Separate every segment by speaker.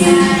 Speaker 1: Don't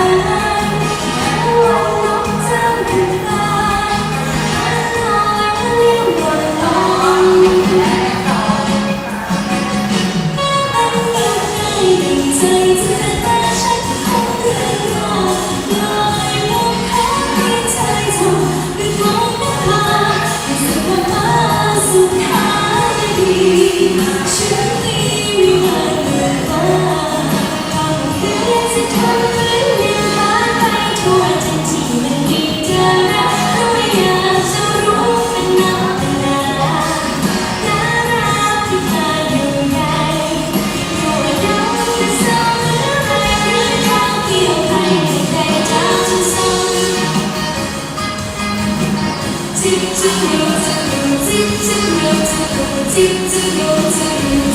Speaker 1: จิบจิบโยจิบจิบจิบโยจิบจิบจิบโยจิบ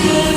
Speaker 1: you.